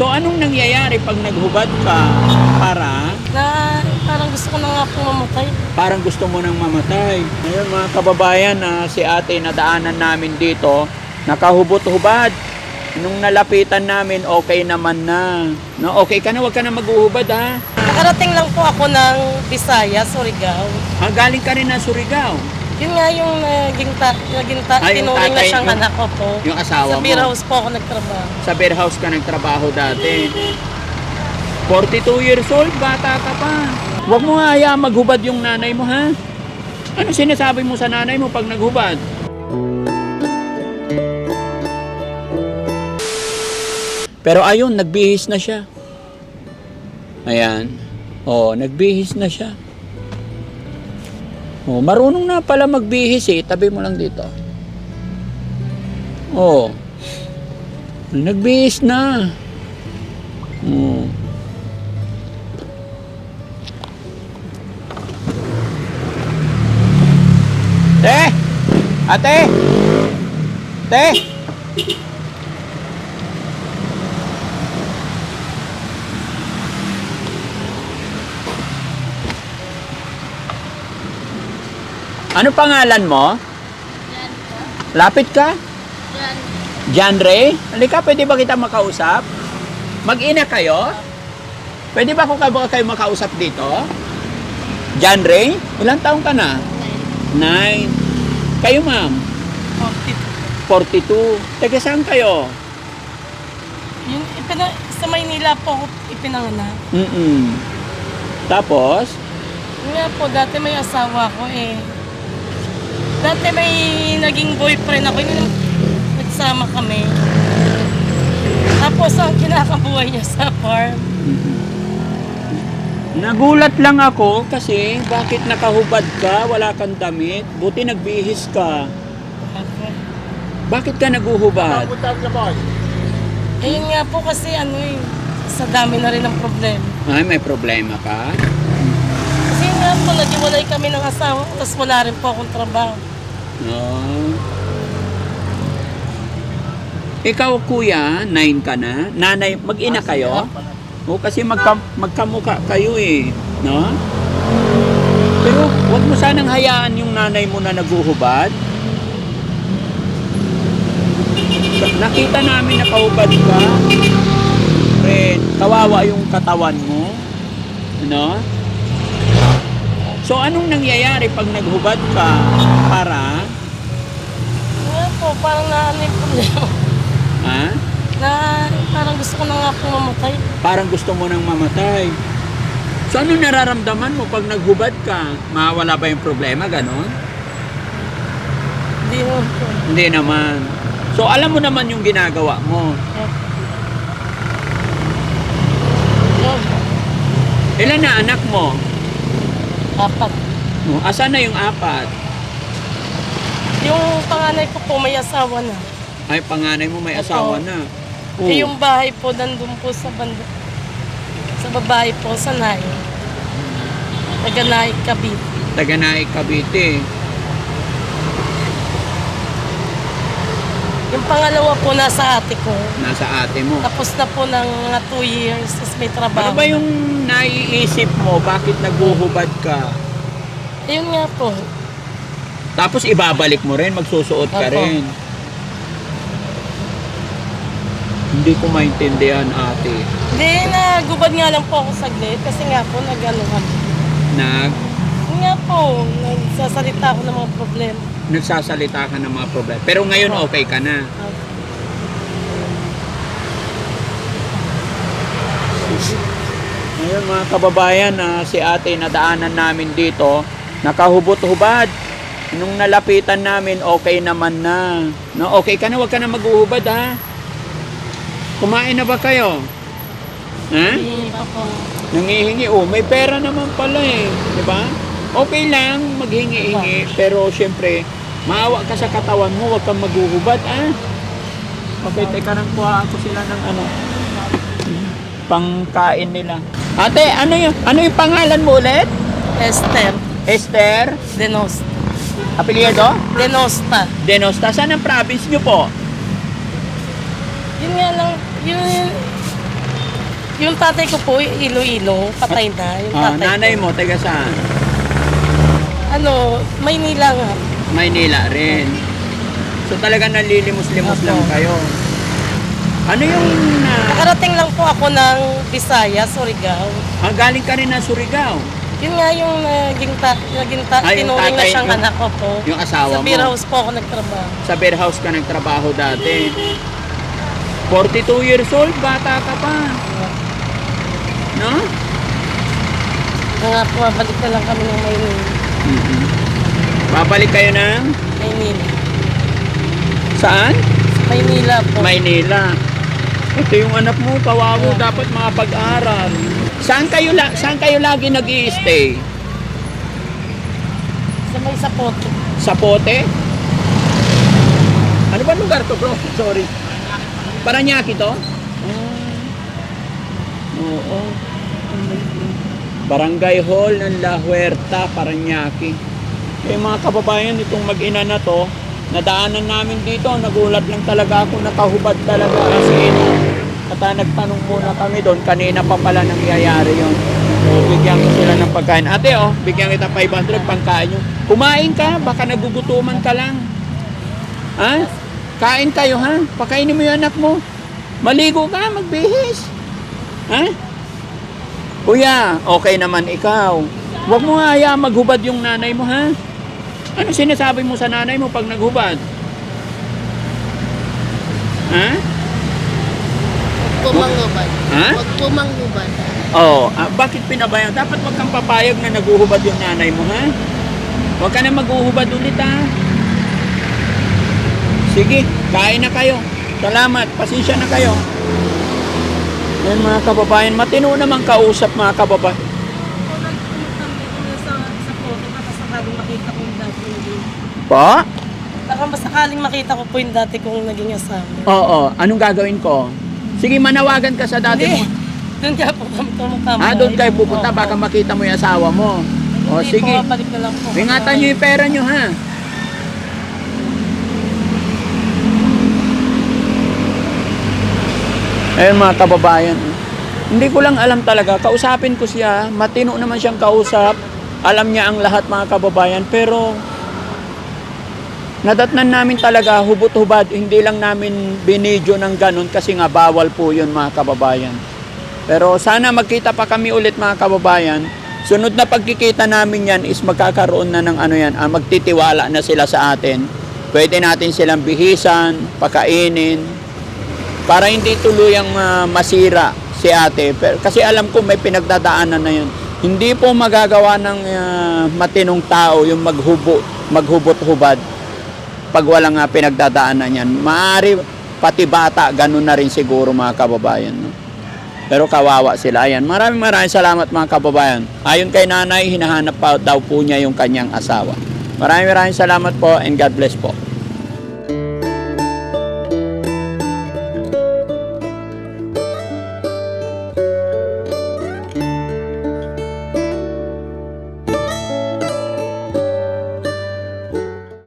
So, anong nangyayari pag naghubad ka para Na parang gusto ko na nga pong mamatay. parang gusto mo nang mamatay? Ngayon mga kababayan, na si ate nadaanan namin dito, nakahubot-hubad. Nung nalapitan namin, okay naman na. No, okay ka na, wag ka na maghuhubad ha. Nakarating lang po ako ng Bisaya, Surigao. Ah, galing ka rin na Surigao. Yun nga yung naging, ta, naging ta, Ah, yung tinuring na tatay, siyang yung- anak ko po. Yung asawa Sa mo. beer house po ako nagtrabaho. Sa beer house ka nagtrabaho dati. 42 years old, bata ka pa. Huwag mo nga hayaan maghubad yung nanay mo, ha? Ano sinasabi mo sa nanay mo pag naghubad? Pero ayun, nagbihis na siya. Ayan. Oh, nagbihis na siya. Oh, marunong na pala magbihis eh. Tabi mo lang dito. Oh. Nagbihis na. Oh. Te! Ate! Te! Ano pangalan mo? Lapit ka? John Ray? Halika, pwede ba kita makausap? Mag-ina kayo? Pwede ba ako kayo, kayo makausap dito? John Ray? Ilang taong ka na? Nine. Kayo ma'am? 42. Taga saan kayo? Yun, ipina, sa Maynila po ako ipinanganak. Mm-mm. Tapos? Nga po, dati may asawa ko eh. Dati may naging boyfriend ako, yun nagsama kami. Tapos ang kinakabuhay niya sa farm. Nagulat lang ako kasi bakit nakahubad ka, wala kang damit, buti nagbihis ka. Bakit ka naguhubad? Eh yun nga po kasi ano eh, sa dami na rin ng problema. Ay, may problema ka? Kasi nga po, naghiwalay kami ng asawa tapos wala rin po akong trabaho. No. Ikaw, kuya, nine ka na. Nanay, mag-ina kayo? O, kasi magka, magkamuka kayo eh. No? Pero, wag mo sanang hayaan yung nanay mo na naguhubad. Nakita namin nakahubad ka. Friend, kawawa yung katawan mo. No? So, anong nangyayari pag naghubad ka para, nga po, parang na ano yung problema. ha? Na parang gusto ko na nga po mamatay. Parang gusto mo nang mamatay. So, ano nararamdaman mo pag naghubad ka? Mawala ba yung problema, ganon? Hindi naman po. Hindi naman. So, alam mo naman yung ginagawa mo. Ilan na anak mo? apat. Oh, asan na yung apat? Yung panganay ko po may asawa na. Ay, panganay mo may Opo. asawa na. Oh. Eh, yung bahay po nandun po sa banda. Sa babae po, sa Nay. Taga Nay, Cavite. Taga-Naik, Cavite. Yung pangalawa po nasa ate ko. Nasa ate mo. Tapos na po ng mga 2 years, tapos may trabaho. Ano ba yung naiisip mo? Bakit naguhubad ka? Ayun nga po. Tapos ibabalik mo rin, magsusuot ka Opo. rin. Hindi ko maintindihan ate. Hindi, nagubad nga lang po ako saglit kasi nga po nag-ano. Nag, nga po, nagsasalita ako ng mga problema. nagsasalita ka ng mga problema. Pero ngayon Opo. okay ka na. Ngayon mga kababayan, na si ate nadaanan namin dito, nakahubot-hubad. Nung nalapitan namin, okay naman na. No, okay ka na, wag ka na maghuhubad ha. Kumain na ba kayo? Ha? Hindi pa po. Nangihingi. Oh, may pera naman pala eh. Di ba? Okay lang maghingi-hingi. Pero syempre, maawa ka sa katawan mo. Huwag kang maghuhubad, ah. Okay, teka lang kuha ako sila ng ano. Pangkain nila. Ate, ano yung, ano yung pangalan mo ulit? Esther Esther? Denos, Apelyido? Denosta. Denosta. Saan ang province nyo po? Yun nga lang, yun, Yung tatay ko po, Iloilo, patay na. Yung Ah, tatay nanay ko. mo, taga saan? Ano, Maynila nga. Maynila rin. So talaga nalilimos-limos Opo. lang kayo. Ano yung na... Nakarating lang po ako ng Bisaya, Surigao. Ah, galing ka rin ng Surigao. Yun nga yung naging, ta, naging ta, Ah, yung tinuring na tatay- siyang yung- anak ko po. Yung asawa Sa mo. beer house po ako nagtrabaho. Sa beer house ka nagtrabaho dati. 42 years old, bata ka pa. No? Nga po, balik na lang kami ng Maynila. mm Babalik kayo ng Maynila. saan? Sa Maynila po. Maynila. Ito yung anak mo, kawawo, dapat makapag-aral. Saan kayo, la- saan kayo lagi nag stay sa may sapote. Sa Pote? Ano ba lugar to, bro? Sorry. Paranaque to? Oo. Barangay Hall ng La Huerta, Paranaque. Eh mga kababayan, itong mag-ina na to, nadaanan namin dito, nagulat lang talaga ako, nakahubad talaga as in. Kata nagtanong muna kami doon, kanina pa pala nangyayari yon. So, bigyan ko sila ng pagkain. Ate, oh, bigyan kita 500 pangkain nyo. Kumain ka, baka nagugutuman ka lang. Ha? Kain kayo, ha? Pakainin mo yung anak mo. Maligo ka, magbihis. Ha? Kuya, okay naman ikaw. Huwag mo nga maghubad yung nanay mo, ha? Ano sinasabi mo sa nanay mo pag naghubad? Ha? Pumangubad. Ha? Huwag pumangubad. Oo. ah, bakit pinabayaan? Dapat wag kang papayag na naguhubad yung nanay mo, ha? Huwag ka na maghuhubad ulit, ha? Sige, kain na kayo. Salamat. Pasensya na kayo. Yan mga kababayan. Matino naman kausap mga kababayan. Dito sa sapote, baka sakaling makita Pa? Baka masakaling makita ko po yung dati kong naging asawa. Oo. Anong gagawin ko? Sige, manawagan ka sa dati Hindi. mo. Doon kaya po kami tumatama. Ah, doon kayo pupunta. Baka makita mo yung asawa mo. O, Hindi sige. po, balik na lang po. Ingatan nyo yung pera nyo, ha? Ayun mga kababayan. Hindi ko lang alam talaga. Kausapin ko siya. Matino naman siyang kausap. Alam niya ang lahat mga kababayan. Pero nadatnan namin talaga hubot-hubad. Hindi lang namin binidyo ng ganun kasi nga bawal po yun mga kababayan. Pero sana magkita pa kami ulit mga kababayan. Sunod na pagkikita namin yan is magkakaroon na ng ano yan, ah, magtitiwala na sila sa atin. Pwede natin silang bihisan, pakainin, para hindi tuluyang ah, masira si ate. Pero, kasi alam ko may pinagdadaanan na yun. Hindi po magagawa ng ah, matinong tao yung maghubo, maghubot-hubad pag walang ah, pinagdadaanan yan. Maari pati bata, ganun na rin siguro mga kababayan. No? Pero kawawa sila. Ayan, maraming maraming salamat mga kababayan. Ayon kay nanay, hinahanap pa daw po niya yung kanyang asawa. Maraming maraming salamat po and God bless po.